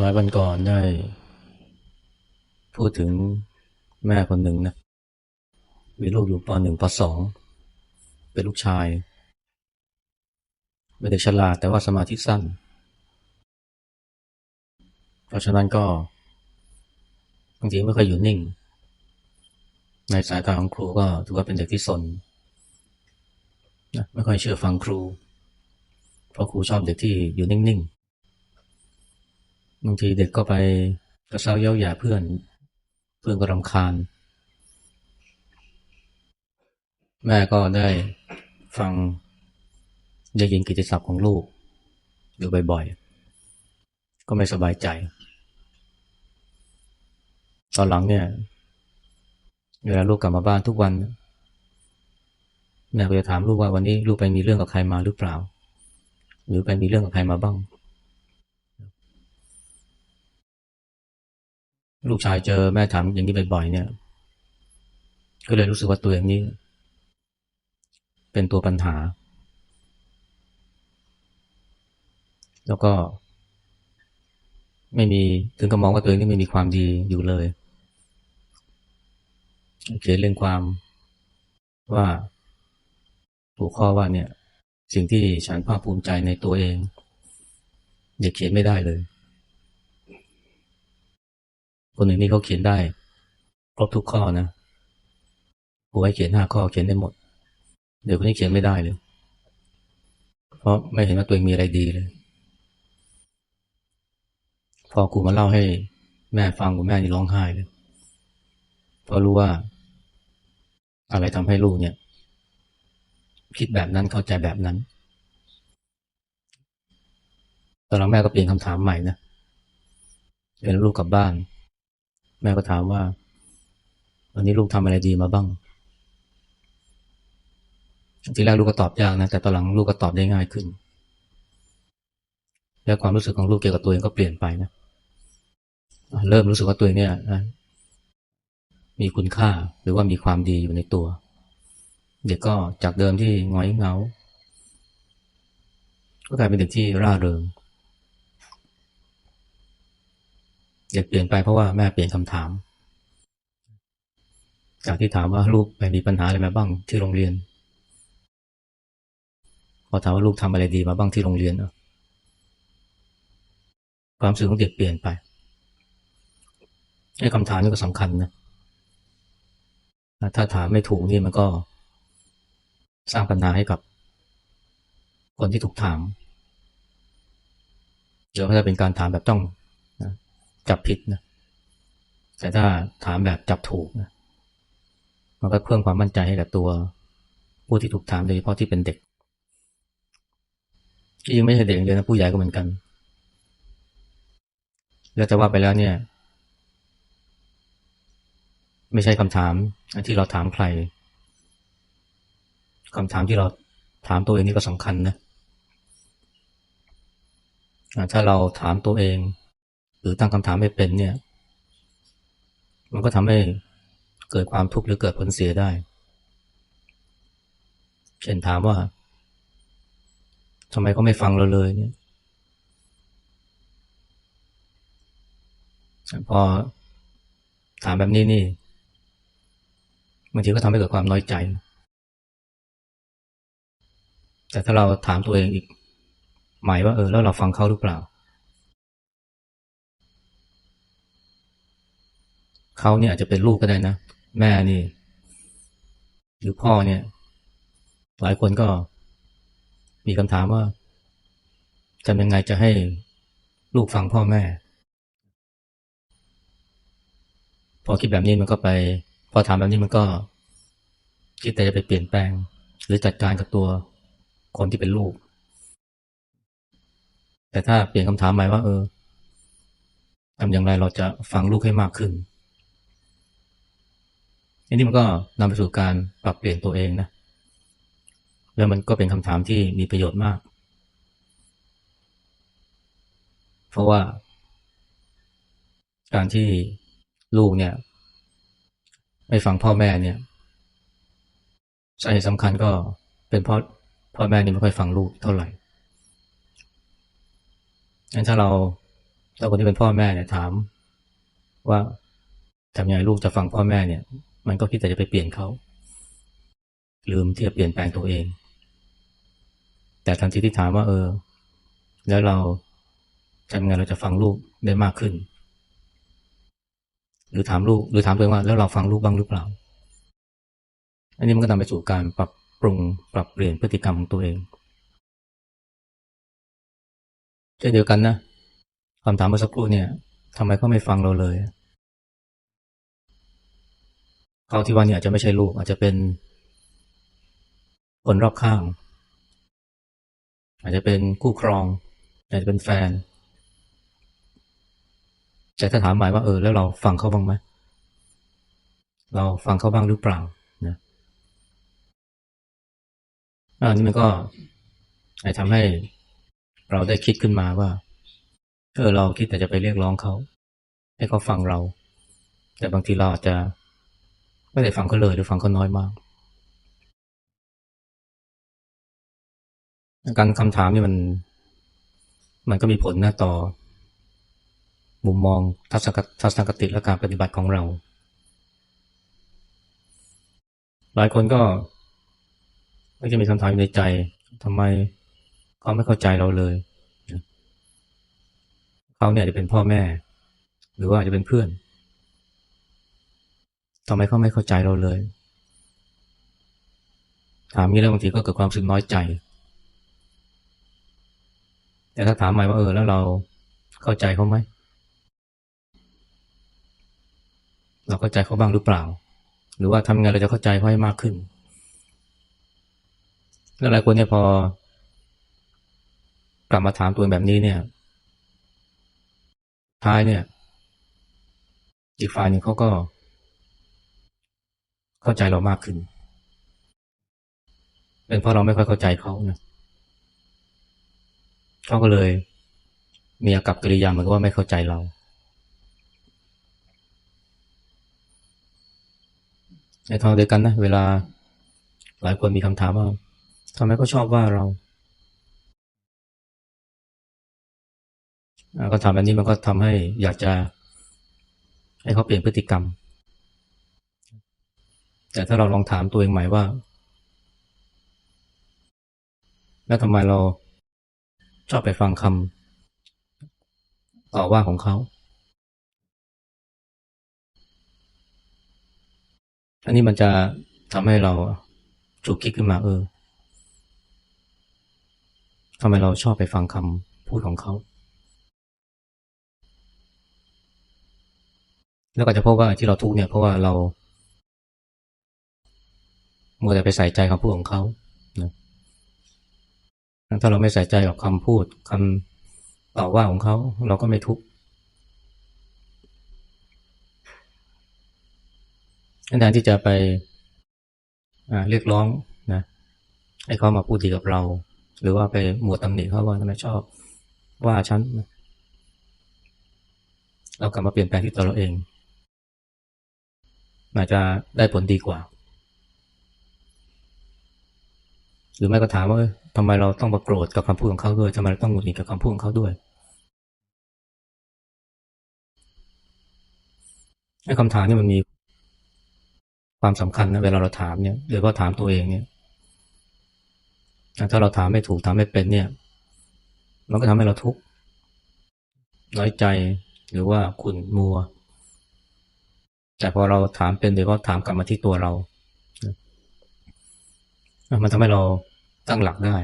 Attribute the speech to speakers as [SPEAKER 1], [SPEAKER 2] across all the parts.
[SPEAKER 1] หลายวันก่อนได้ พูดถึงแม่คนหนึ่งนะมีลูกอยู่ปหนึ่งปสองเป็นลูกชายเป็นเด็กฉลาดแต่ว่าสมาธิสั้น เพราะฉะนั้นก็บางทีไม่ค่อยอยู่นิ่ง ในสายตาของครูก็ถือว่าเป็นเด็กที่สนนะไม่ค่อยเชื่อฟังครู เพราะครูชอบเด็กที่อยู่นิ่งๆ บางทีเด็กก็ไปกระเซ้าเย้าหย่าเพื่อน เพื่อนก็รำคาญ แม่ก็ได้ฟังได้ยินกิตติศัพท์ของลูก อยู่บ่อยๆ ก็ไม่สบายใจ ตอนหลังเนี่ยเวลาลูกกลับมาบ้านทุกวัน แม่ก็จะถามลูกว่าวันนี้ลูกไปมีเรื่องกับใครมาหรือเปล่า หรือไปมีเรื่องกับใครมาบ้าง ลูกชายเจอแม่ถามอย่างนี้บ่อยๆเนี่ย ก็เลยรู้สึกว่าตัวเองนี้ เป็นตัวปัญหา แล้วก็ ไม่มีถึงกับมองว่าตัวเองนี่ไม่มีความดีอยู่เลยเขียนเรื่องความว่าหัวข้อว่าเนี่ย สิ่งที่ฉันภาคภูมิใจในตัวเองเด็กเขียนไม่ได้เลย คนหนึ่งนี่เขาเขียนได้ครบทุกข้อนะครูให้เขียนห้าข้อเขียนได้หมด เดี๋ยวคนนี้เขียนไม่ได้เลย เพราะไม่เห็นว่าตัวเองมีอะไรดีเลย พอครูมาเล่าให้แม่ฟังคุณแม่นี่ร้องไห้เลย เพราะรู้ว่า อะไรทำให้ลูกเนี่ย คิดแบบนั้นเข้าใจแบบนั้นตอนหลังแม่ก็เปลี่ยนคำถามใหม่นะเรียนลูกกลับบ้าน แม่ก็ถามว่า วันนี้ลูกทำอะไรดีมาบ้าง ทีแรกลูกก็ตอบยากนะ แต่ตอนหลังลูกก็ตอบได้ง่ายขึ้น และความรู้สึกของลูกเกี่ยวกับตัวเองก็เปลี่ยนไปนะ เริ่มรู้สึกว่าตัวเองเนี่ยนะมีคุณค่าหรือว่ามีความดีอยู่ในตัว เด็กก็จากเดิมที่งอยเงา ก็กลายเป็นเด็กที่ร่าเริง เด็กเปลี่ยนไปเพราะว่าแม่เปลี่ยนคำถาม จากที่ถามว่าลูกไปมีปัญหาอะไรมาบ้างที่โรงเรียน พอถามว่าลูกทำอะไรดีมาบ้างที่โรงเรียนความรู้สึกของเด็กเปลี่ยนไปไอ้คำถามนี่ก็สำคัญนะถ้าถามไม่ถูกนี่มันก็ สร้างปัญหาให้กับ คนที่ถูกถามเดี๋ยวถ้าเป็นการถามแบบต้อง จับผิดนะแต่ถ้าถามแบบจับถูกนะมันก็เพิ่มความมั่นใจให้กับตัว ผู้ที่ถูกถามโดยเฉพาะที่เป็นเด็กที่ยังไม่ใช่เด็กเลยนะผู้ใหญ่ก็เหมือนกัน แล้วจะว่าไปแล้วเนี่ย ไม่ใช่คำถามที่เราถามใครคำถามที่เราถามตัวเองนี่ก็สำคัญนะถ้าเราถามตัวเอง หรือตั้งคำถามไม่เป็นเนี่ย มันก็ทำให้เกิดความทุกข์หรือเกิดผลเสียได้ เช่นถามว่าทำไมเขาไม่ฟังเราเลยเนี่ยพอถามแบบนี้นี่บางทีก็ทำให้เกิดความน้อยใจ แต่ถ้าเราถามตัวเองอีก หมายว่าเออแล้วเราฟังเขาหรือเปล่า เขาเนี่ยอาจจะเป็นลูกก็ได้นะ แม่นี่ หรือพ่อเนี่ย หลายคนก็มีคำถามว่าทำยังไงจะให้ลูกฟังพ่อแม่ พอคิดแบบนี้มันก็ไป พอถามแบบนี้มันก็ คิดแต่จะไปเปลี่ยนแปลง หรือจัดการกับตัวคนที่เป็นลูก แต่ถ้าเปลี่ยนคำถามใหม่ว่า เออทำอย่างไรเราจะฟังลูกให้มากขึ้น อันนี้มันก็นำไปสู่การปรับเปลี่ยนตัวเองนะแล้วมันก็เป็นคำถามที่มีประโยชน์มาก เพราะว่า การที่ลูกเนี่ย ไม่ฟังพ่อแม่เนี่ยสาเหตุสำคัญก็เป็นเพราะพ่อแม่นี่ไม่ค่อยฟังลูกเท่าไหร่งั้นถ้าเราถ้าคนที่เป็นพ่อแม่เนี่ยถามว่าทำยังไงลูกจะฟังพ่อแม่เนี่ย มันก็คิดแต่จะไปเปลี่ยนเขา ลืมที่จะเปลี่ยนแปลงตัวเอง แต่ทันทีที่ถามว่า เออ แล้วเราทำไงเราจะฟังลูกได้มากขึ้น หรือถามลูกหรือถามตัวเองว่า แล้วเราฟังลูกบ้างหรือเปล่า อันนี้มันก็นำไปสู่การปรับปรุงปรับเปลี่ยนพฤติกรรมของตัวเองเช่นเดียวกันนะคำถามเมื่อสักครู่เนี่ยทำไมเขาไม่ฟังเราเลย เขาที่ว่านี่อาจจะไม่ใช่ลูก อาจจะเป็นคนรอบข้าง อาจจะเป็นคู่ครอง อาจจะเป็นแฟน แต่ถ้าถามหมายว่าเออแล้วเราฟังเขาบ้างไหมเราฟังเขาบ้างหรือเปล่านะอันนี้มันก็อาจทำให้เราได้คิดขึ้นมาว่าเออเราคิดแต่จะไปเรียกร้องเขา ให้เขาฟังเรา แต่บางทีเราอาจจะ ไม่ได้ฟังเขาเลยหรือฟังเขาน้อยมากการคำถามนี่มัน มันก็มีผลนะต่อ มุมมองทัศนทัศนคติและการปฏิบัติของเรา หลายคนก็ก็จะมีคำถามในใจทำไมเขาไม่เข้าใจเราเลยเขาเนี่ยจะเป็นพ่อแม่ หรือว่าอาจจะเป็นเพื่อน ทำไมเขาไม่เข้าใจเราเลย ถามนี้แล้วบางทีก็เกิดความรู้สึกน้อยใจ แต่ถ้าถามใหม่ว่าเออแล้วเราเข้าใจเขาไหม เราเข้าใจเขาบ้างหรือเปล่า หรือว่าทำไงเราจะเข้าใจเขาให้มากขึ้น แล้วหลายคนเนี่ยพอ กลับมาถามตัวเองแบบนี้เนี่ยท้ายเนี่ย อีกฝ่ายหนึ่งเขาก็ เข้าใจเรามากขึ้น เป็นเพราะเราไม่ค่อยเข้าใจเขานะเขาก็เลย มีอากับกิริยาเหมือนกับว่าไม่เข้าใจเรา ในทางเดียวกันนะ เวลาหลายคนมีคำถามว่าทำไมเขาชอบว่าเราก็ทำแบบนี้มันก็ทำให้อยากจะให้เขาเปลี่ยนพฤติกรรม แต่ถ้าเราลองถามตัวเองใหม่ว่า แล้วทำไมเราชอบไปฟังคำต่อว่าของเขา อันนี้มันจะทำให้เราจุกคิดขึ้นมาเออทำไมเราชอบไปฟังคำพูดของเขา แล้วก็จะพบว่าที่เราทุกเนี่ยเพราะว่าเรา มัวแต่ไปใส่ใจคำพูดของเขานะถ้าเราไม่ใส่ใจกับคำพูดคำต่อว่าของเขา เราก็ไม่ทุกข์แทนที่จะไปเรียกร้องนะให้เขามาพูดดีกับเรา หรือว่าไปหมวดตำหนิเขาว่าทำไมชอบว่าฉันเรากลับมาเปลี่ยนแปลงที่ตัวเราเองอาจจะได้ผลดีกว่า หรือไม่ก็ถามว่าทำไมเราต้องมาโกรธกับคำพูดของเขาด้วยทำไมเราต้องหงุดหงิดกับคำพูดของเขาด้วยไอ้คำถามนี่มันมีความสำคัญนะเวลาเราถามเนี่ยโดยเฉพาะถามตัวเองเนี่ยถ้าเราถามไม่ถูกถามไม่เป็นเนี่ย มันก็ทำให้เราทุกข์น้อยใจหรือว่าขุ่นมัว แต่พอเราถามเป็นโดยเฉพาะถามกลับมาที่ตัวเรา มันทำให้เรา ตั้งหลักได้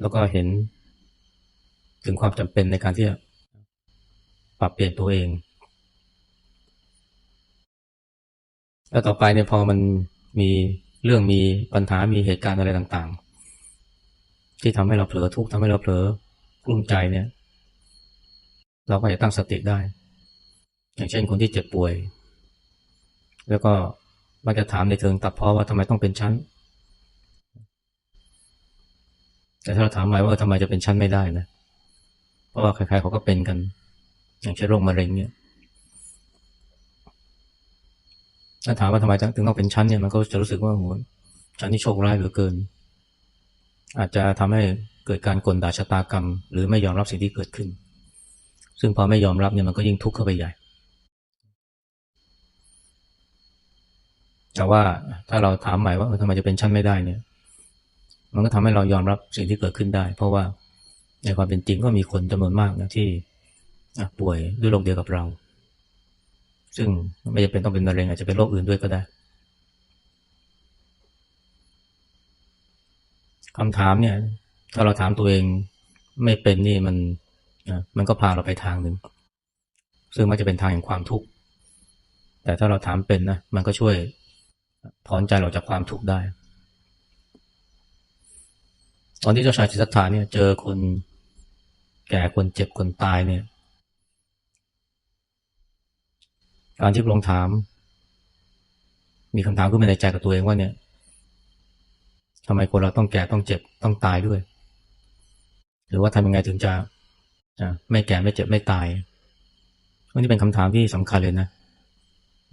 [SPEAKER 1] แล้วก็เห็น ถึงความจำเป็นในการที่จะปรับเปลี่ยนตัวเอง แล้วต่อไปเนี่ยพอมันมีเรื่องมีปัญหามีเหตุการณ์อะไรต่างๆ ที่ทำให้เราเผลอทุกข์ทำให้เราเผลอกลุ้มใจเนี่ย เราก็จะตั้งสติได้ อย่างเช่นคนที่เจ็บป่วย แล้วก็มักจะถามในเชิงตัดพ้อว่าทำไมต้องเป็นชั้น แต่ถ้าเราถามไปว่าทำไมจะเป็นชั้นไม่ได้นะ เพราะว่าใครๆเขาก็เป็นกัน อย่างเช่นโรคมะเร็งเนี่ยถ้าถามว่าทำไมถึงต้องเป็นชั้นเนี่ยมันก็จะรู้สึกว่าโหชั้นนี่โชคร้ายเหลือเกิน อาจจะทำให้เกิดการกลด่าชะตากรรม หรือไม่ยอมรับสิ่งที่เกิดขึ้น ซึ่งพอไม่ยอมรับเนี่ยมันก็ยิ่งทุกข์เข้าไปใหญ่ แต่ว่าถ้าเราถามใหม่ว่าทำไมจะเป็นชั้นไม่ได้เนี่ย มันก็ทำให้เรายอมรับสิ่งที่เกิดขึ้นได้ เพราะว่าในความเป็นจริงก็มีคนจำนวนมากนะที่ป่วยด้วยโรคเดียวกับเรา ซึ่งไม่จำเป็นต้องเป็นมะเร็งอาจจะเป็นโรคอื่นด้วยก็ได้คำถามเนี่ย ถ้าเราถามตัวเองไม่เป็นนี่มันมันก็พาเราไปทางหนึ่ง ซึ่งมันจะเป็นทางแห่งความทุกข์แต่ถ้าเราถามเป็นนะมันก็ช่วยถอนใจเราจากความทุกข์ได้ ตอนที่เจ้าชายจิตถาเนี่ยเจอคนแก่คนเจ็บคนตายเนี่ย การที่ลงถาม มีคำถามขึ้นมาในใจกับตัวเองว่าเนี่ยทำไมคนเราต้องแก่ต้องเจ็บต้องตายด้วย หรือว่าทำยังไงถึงจะไม่แก่ไม่เจ็บไม่ตายอันนี้เป็นคำถามที่สำคัญเลยนะ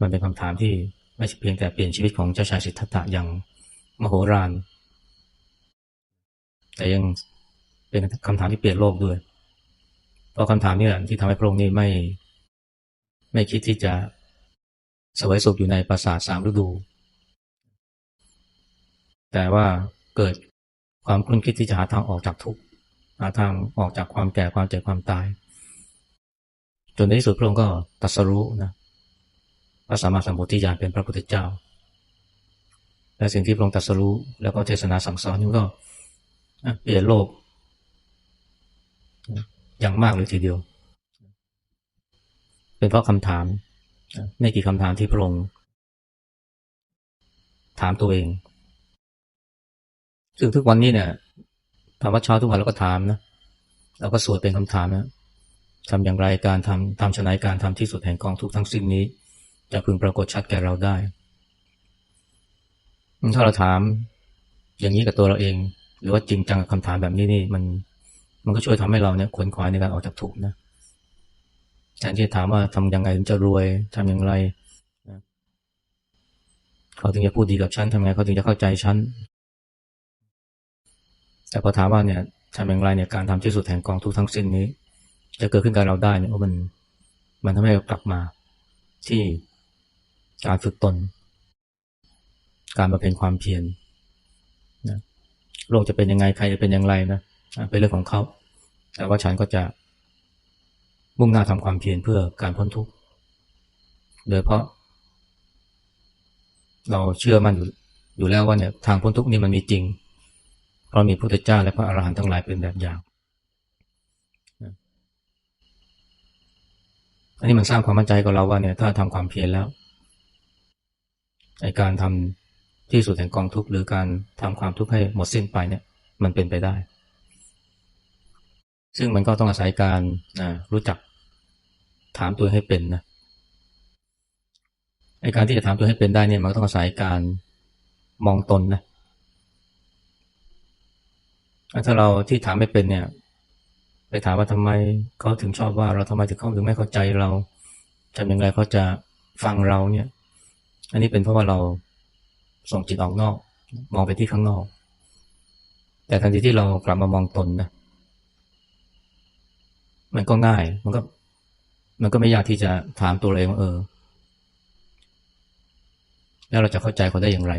[SPEAKER 1] มันเป็นคำถามที่ไม่ใช่เพียงแต่เปลี่ยนชีวิตของเจ้าชายสิทธัตถะอย่างมโหฬาร แต่ยังเป็นคำถามที่เปลี่ยนโลกด้วย เพราะคำถามนี้แหละที่ทำให้พระองค์นี้ไม่ ไม่คิดที่จะสวยสุขอยู่ในปราสาทสามฤดู แต่ว่าเกิดความคุ้นคิดที่จะหาทางออกจากทุกข์หาทางออกจากความแก่ความเจ็บความตาย จนในที่สุดพระองค์ก็ตัดสรู้นะพระสัมมาสัมพุทธญาณเป็นพระพุทธเจ้า และสิ่งที่พระองค์ตัดสรู้แล้วก็เทศนาสั่งสอนนี่ก็ เปลี่ยนโลก อย่างมากเลยทีเดียว เป็นเพราะคำถาม ไม่กี่คำถามที่พระองค์ถามตัวเอง ซึ่งทุกวันนี้เนี่ยทำวัดเช้าทุกวันเราก็ถามนะเราก็สวดเป็นคำถามนะทำอย่างไรการทำทำชนัยการทำที่สุดแห่งกองทุกทั้งสิ้นนี้ จะพึงปรากฏชัดแก่เราได้ ถ้าเราถามอย่างนี้กับตัวเราเอง หรือว่าจริงจังกับคำถามแบบนี้นี่มัน มันก็ช่วยทำให้เราเนี่ยขวนขวายในการออกจากทุกข์นะแทนที่จะถามว่าทำยังไงถึงจะรวยทำอย่างไรเขาถึงจะพูดดีกับฉันทำไงเขาถึงจะเข้าใจฉันแต่พอถามว่าเนี่ยทำอย่างไรเนี่ยการทำที่สุดแห่งกองทุกทั้งสิ้นนี้ จะเกิดขึ้นกับเราได้เนี่ยว่ามันมันทำให้เรากลับมาที่การฝึกตน การมาเป็นความเพียร โลกจะเป็นยังไงใครจะเป็นอย่างไรนะเป็นเรื่องของเขา แต่ว่าฉันก็จะมุ่งหน้าทำความเพียรเพื่อการพ้นทุกข์โดยเพราะ เราเชื่อมันอยู่อยู่แล้วว่าเนี่ยทางพ้นทุกข์นี่มันมีจริง เพราะมีพระพุทธเจ้าและพระอรหันต์ทั้งหลายเป็นแบบอย่างอันนี้มันสร้างความมั่นใจกับเราว่าเนี่ยถ้าทำความเพียรแล้วในการทำ ที่สุดแห่งกองทุกข์หรือการทำความทุกข์ให้หมดสิ้นไปเนี่ยมันเป็นไปได้ ซึ่งมันก็ต้องอาศัยการรู้จักถามตัวให้เป็นนะในการที่จะถามตัวให้เป็นได้เนี่ยมันต้องอาศัยการมองตนนะถ้าเราที่ถามไม่เป็นเนี่ย ไปถามว่าทำไมเขาถึงชอบว่าเราทำไมถึงเขาถึงไม่เข้าใจเราทำยังไงเขาจะฟังเราเนี่ย อันนี้เป็นเพราะว่าเรา ส่งจิตออกนอก มองไปที่ข้างนอก แต่ทันทีที่เรากลับมามองตนนะมันก็ง่าย มันก็ มันก็ไม่ยากที่จะถามตัวเองว่าเออ แล้วเราจะเข้าใจเขาได้อย่างไร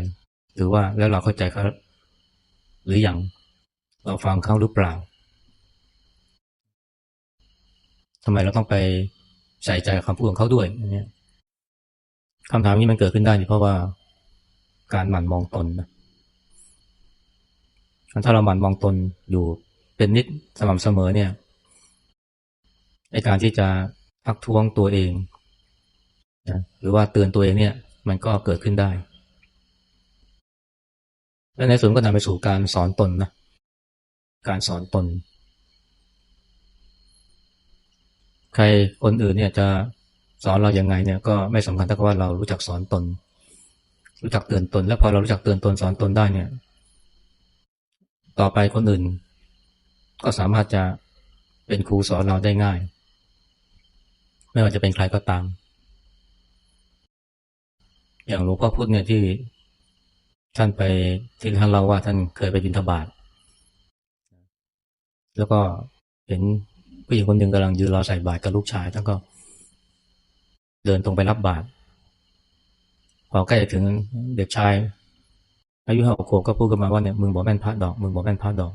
[SPEAKER 1] หรือว่าแล้วเราเข้าใจเขาหรืออยังเราฟังเขาหรือเปล่าทำไมเราต้องไปใส่ใจคำพูดของเขาด้วยเนี่ยคำถามนี้มันเกิดขึ้นได้เพราะว่า การหมั่นมองตนนะถ้าเราหมั่นมองตนอยู่เป็นนิดสม่ำเสมอเนี่ยไอการที่จะพักท้วงตัวเองนะหรือว่าเตือนตัวเองเนี่ย มันก็เกิดขึ้นได้ และในส่วนก็นำไปสู่การสอนตนนะการสอนตน ใครคนอื่นเนี่ยจะสอนเราอย่างไงเนี่ยก็ไม่สำคัญเท่ากับว่าเรารู้จักสอนตน รู้จักเตือนตน แล้วพอเรารู้จักเตือนตนสอนตนได้เนี่ย ต่อไปคนอื่น ก็สามารถจะเป็นครูสอนเราได้ง่าย ไม่ว่าจะเป็นใครก็ตาม อย่างหลวงพ่อพุธเนี่ยที่ท่านไปที่ท่านเล่าว่าท่านเคยไปบิณฑบาตแล้วก็เห็นผู้หญิงคนหนึ่งกำลังยืนรอใส่บาตรกับลูกชายท่านก็ เดินตรงไปรับบาตร พอใกล้จะถึงเด็กชาย อายุห้าขวบก็พูดกันมาว่าเนี่ยมึงบอกแม่นพระดอกมึงบอกแม่นพระดอก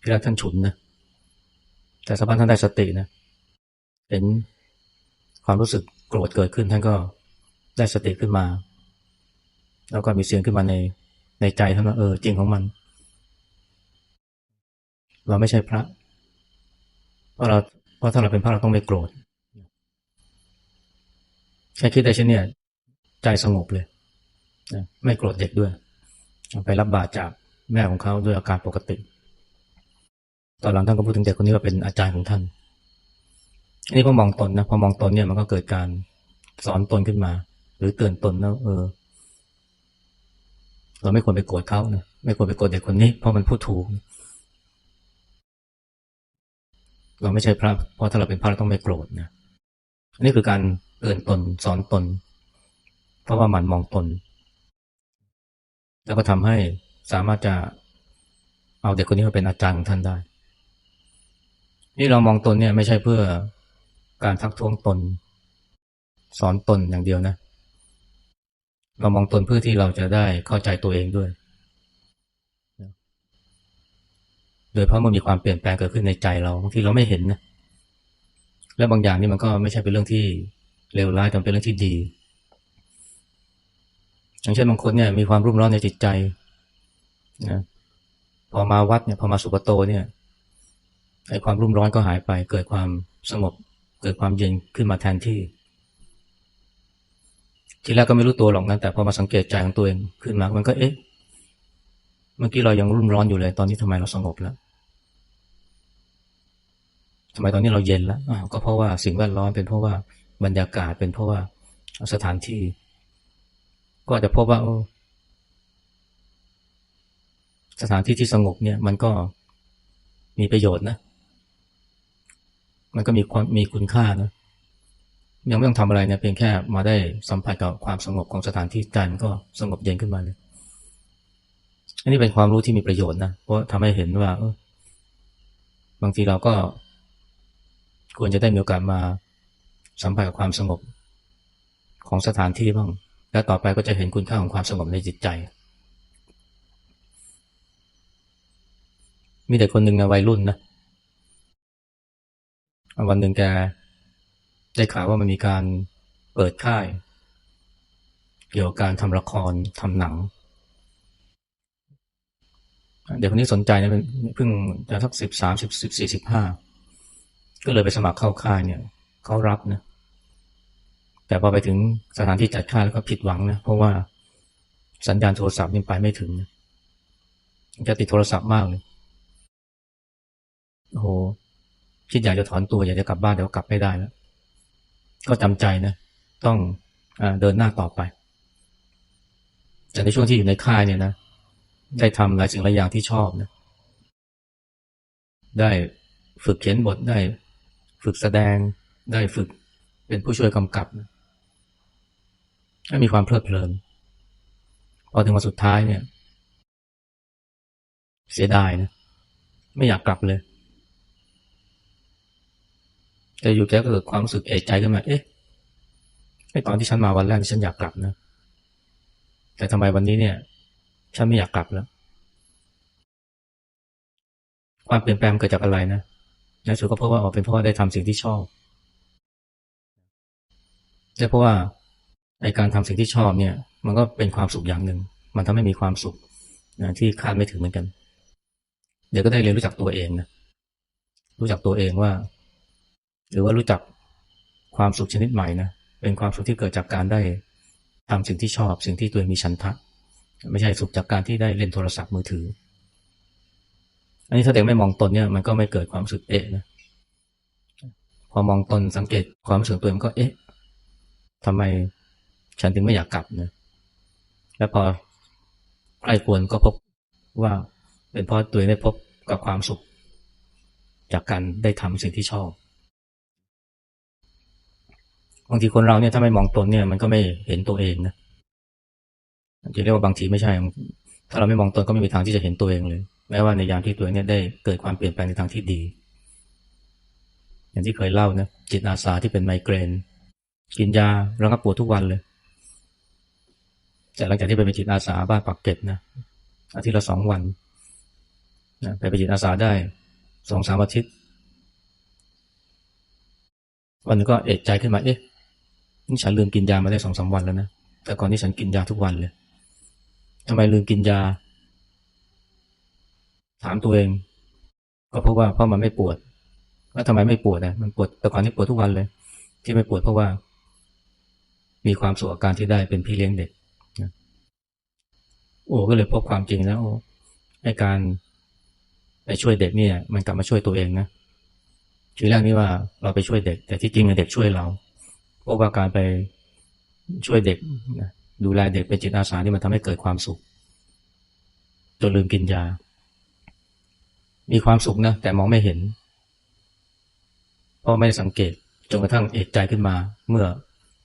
[SPEAKER 1] พี่รักท่านฉุนนะแต่สักพักท่านได้สตินะเห็นความรู้สึกโกรธเกิดขึ้นท่านก็ได้สติขึ้นมา แล้วก็มีเสียงขึ้นมาในในใจท่านว่าเออจริงของมัน เราไม่ใช่พระเพราะเราเพราะถ้าเราเป็นพระเราต้องไม่โกรธ แค่คิดได้เช่นเนี่ยใจสงบเลยนะไม่โกรธเด็กด้วย ไปรับบาตรจากแม่ของเขาด้วยอาการปกติ ตอนหลังท่านก็พูดถึงเด็กคนนี้ว่าเป็นอาจารย์ของท่าน อันนี้ก็มองตนนะ พอมองตนเนี่ยมันก็เกิดการสอนตนขึ้นมา หรือเตือนตนนะเออ เราไม่ควรไปโกรธเขานะไม่ควรไปโกรธเด็กคนนี้ เพราะมันพูดถูก เราไม่ใช่พระ เพราะถ้าเราเป็นพระเราต้องไม่โกรธนะนนี้คือการ เตือนตนสอนตน เพราะว่ามันมองตน แล้วก็ทำให้สามารถจะเอาเด็กคนนี้มาเป็นอาจารย์ของท่านได้ นี่เรามองตนเนี่ยไม่ใช่เพื่อการทักท้วงตน สอนตนอย่างเดียวนะ เรามองตนเพื่อที่เราจะได้เข้าใจตัวเองด้วย โดยเพราะมันมีความเปลี่ยนแปลงเกิดขึ้นในใจเราบางทีเราไม่เห็นนะ และบางอย่างนี่มันก็ไม่ใช่เป็นเรื่องที่ เลวร้ายแต่เป็นเรื่องที่ดีอย่างเช่นบางคนเนี่ยมีความรุ่มร้อนในจิตใจนะพอมาวัดเนี่ยพอมาสุปโตเนี่ยไอ้ความรุ่มร้อนก็หายไป เกิดความสงบ เกิดความเย็นขึ้นมาแทนที่ ทีแรกก็ไม่รู้ตัวหรอกนะแต่พอมาสังเกตใจของตัวเองขึ้นมา มันก็เอ๊ะเมื่อกี้เรายังรุ่มร้อนอยู่เลยตอนนี้ทำไมเราสงบแล้วทำไมตอนนี้เราเย็นแล้วก็เพราะว่าสิ่งแวดล้อมเป็นเพราะว่า บรรยากาศเป็นเพราะว่าสถานที่ ก็อาจจะพบว่าสถานที่ที่สงบเนี่ย มันก็มีประโยชน์นะ มันก็มีความมีคุณค่านะยังไม่ต้องทำอะไรเนี่ยเพียงแค่มาได้สัมผัสกับความสงบของสถานที่ใจมันก็สงบเย็นขึ้นมาเลย อันนี้เป็นความรู้ที่มีประโยชน์นะเพราะทำให้เห็นว่าบางทีเราก็ควรจะได้มีโอกาสมา สัมผัสกับความสงบของสถานที่บ้าง แล้วต่อไปก็จะเห็นคุณค่าของความสงบในจิตใจ มีแต่คนหนึ่งนะวัยรุ่นนะ วันหนึ่งแกได้ข่าวว่ามันมีการเปิดค่าย เกี่ยวกับการทำละครทำหนัง เด็กคนนี้สนใจนะเพิ่งจะสักสิบสามสิบสิบสี่สิบห้าก็เลยไปสมัครเข้าค่ายเนี่ยเขารับนะ แต่พอไปถึงสถานที่จัดค่ายแล้วก็ผิดหวังนะ เพราะว่าสัญญาณโทรศัพท์ยังไปไม่ถึงนะจะติดโทรศัพท์มากเลยโอ้โหคิดอยากจะถอนตัวอยากจะกลับบ้านแต่ว่ากลับไม่ได้แล้ว ก็จำใจนะ ต้องอเดินหน้าต่อไป แต่ในช่วงที่อยู่ในค่ายเนี่ยนะได้ทำหลายสิ่งหลายอย่างที่ชอบนะได้ฝึกเขียนบทได้ ฝึกแสดงได้ฝึกเป็นผู้ช่วยกำกับให้ มีความเพลิดเพลิน พอถึงวันสุดท้ายเนี่ย เสียดายนะ ไม่อยากกลับเลย แต่อยู่แกก็เกิดความรู้สึกเอะใจขึ้นมา เอ๊ะไอตอนที่ฉันมาวันแรกฉันอยากกลับนะ แต่ทำไมวันนี้เนี่ย ฉันไม่อยากกลับแล้ว ความเปลี่ยนแปลงเกิดจากอะไรนะในสุดก็เพราะว่าออกเป็นเพราะว่าได้ทำสิ่งที่ชอบและเพราะว่า ในการทำสิ่งที่ชอบเนี่ย มันก็เป็นความสุขอย่างหนึ่ง มันทำให้มีความสุขนะที่คาดไม่ถึงเหมือนกัน เดี๋ยวก็ได้เรียนรู้จักตัวเองนะ รู้จักตัวเองว่า หรือว่ารู้จักความสุขชนิดใหม่นะ เป็นความสุขที่เกิดจากการได้ทำสิ่งที่ชอบ สิ่งที่ตัวเองมีฉันทะ ไม่ใช่สุขจากการที่ได้เล่นโทรศัพท์มือถือ อันนี้ถ้าเด็กไม่มองตนเนี่ย มันก็ไม่เกิดความสึกเอ๊ะนะ พอมองตนสังเกตความรู้สึกตัวมันก็เอ๊ะทำไม ฉันถึงไม่อยากกลับนะแล้วพอใครควรก็พบว่าเป็นเพราะตัวเองได้พบกับความสุข จากการได้ทำสิ่งที่ชอบบางทีคนเราเนี่ยถ้าไม่มองตนเนี่ย มันก็ไม่เห็นตัวเองนะจะเรียกว่าบางทีไม่ใช่ ถ้าเราไม่มองตนก็ไม่มีทางที่จะเห็นตัวเองเลยแม้ว่าในยามที่ตัวเองเนี่ยได้เกิดความเปลี่ยนแปลงในทางที่ดี อย่างที่เคยเล่านะจิตอาสาที่เป็นไมเกรน กินยาระงับปวดทุกวันเลย แต่หลังจากที่ไปเป็นจิตอาสาบ้านปักเกร็ดนะอาทิตย์ละสองวันนะไปเป็นจิตอาสาได้สองสามอาทิตย์ วันนึงก็เอกใจขึ้นมาเอ๊ะนี่ฉันลืมกินยามาได้สองสาวันแล้วนะแต่ก่อนนี้ฉันกินยาทุกวันเลยทำไมลืมกินยา ถามตัวเอง ก็เพราะว่าเพราะมันไม่ปวดแล้วทำไมไม่ปวดนะมันปวดแต่ก่อนนี้ปวดทุกวันเลย ที่ไม่ปวดเพราะว่า มีความสุขกับการที่ได้เป็นพี่เลี้ยงเด็ก โอ้ก็เลยพบความจริงแล้วไอ้การไปช่วยเด็กเนี่ย มันกลับมาช่วยตัวเองนะทีแรกนี่ว่าเราไปช่วยเด็ก แต่ที่จริงเด็กช่วยเราเพราะว่าการไปช่วยเด็กดูแลเด็กเป็นจิตอาสานี่มันทำให้เกิดความสุขจนลืมกินยา มีความสุขนะแต่มองไม่เห็นเพราะไม่ได้สังเกตจนกระทั่งเอกใจขึ้นมา เมื่อ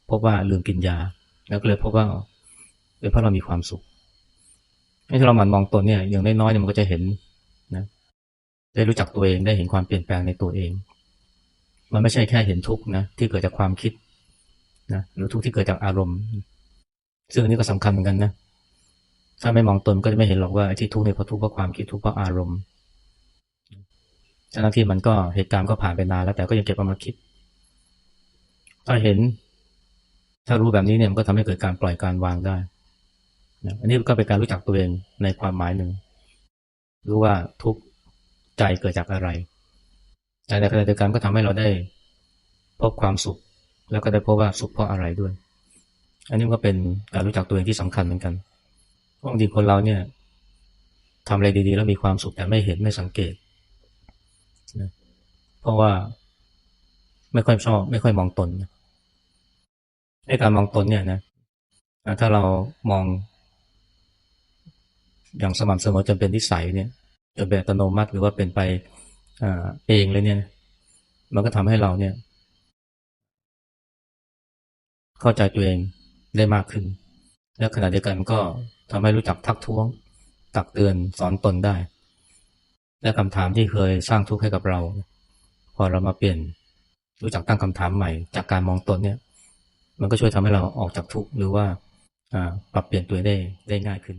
[SPEAKER 1] พบว่าลืมกินยา แล้วก็เลยพบว่าเป็นเพราะเรามีความสุข ถ้าเราหมั่นมองตนเนี่ยอย่างน้อยๆเนี่ยมันก็จะเห็นนะได้รู้จักตัวเองได้เห็นความเปลี่ยนแปลงในตัวเอง มันไม่ใช่แค่เห็นทุกข์นะที่เกิดจากความคิดนะหรือทุกข์ที่เกิดจากอารมณ์ ซึ่งอันนี้ก็สำคัญเหมือนกันนะถ้าไม่มองตนก็จะไม่เห็นหรอกว่าที่ทุกข์เนี่ยเพราะทุกข์เพราะความคิดทุกข์เพราะอารมณ์ทั้งที่มันก็เหตุการณ์ก็ผ่านไปนานแล้วแต่ก็ยังเก็บเอามาคิด ถ้าเห็น ถ้ารู้แบบนี้เนี่ยมันก็ทำให้เกิดการปล่อยการวางได้ นะอันนี้ก็เป็นการรู้จักตัวเองในความหมายหนึ่งรู้ว่าทุกข์ใจเกิดจากอะไร แต่ในขณะเดียวกันก็ทำให้เราได้พบความสุข แล้วก็ได้พบว่าสุขเพราะอะไรด้วย อันนี้ก็เป็นการรู้จักตัวเองที่สำคัญเหมือนกันบางทีคนเราเนี่ยทำอะไรดีๆ แล้วมีความสุขแต่ไม่เห็นไม่สังเกตนะเพราะว่าไม่ค่อยชอบ ไม่ค่อยมองตนไอ้การมองตนเนี่ยนะถ้าเรามอง อย่างสม่ำเสมอจนเป็นนิสัยเนี่ยจนเป็นอัตโนมัติหรือว่าเป็นไปอเองเลยเนี่ย มันก็ทำให้เราเนี่ย เข้าใจตัวเองได้มากขึ้น และขณะเดียวกันก็ทำให้รู้จักทักท้วง ตักเตือนสอนตนได้ และคำถามที่เคยสร้างทุกข์ให้กับเรา พอเรามาเปลี่ยน รู้จักตั้งคำถามใหม่ จากการมองตนเนี่ย มันก็ช่วยทำให้เราออกจากทุกข์หรือว่าปรับเปลี่ยนตัวได้ได้ง่ายขึ้น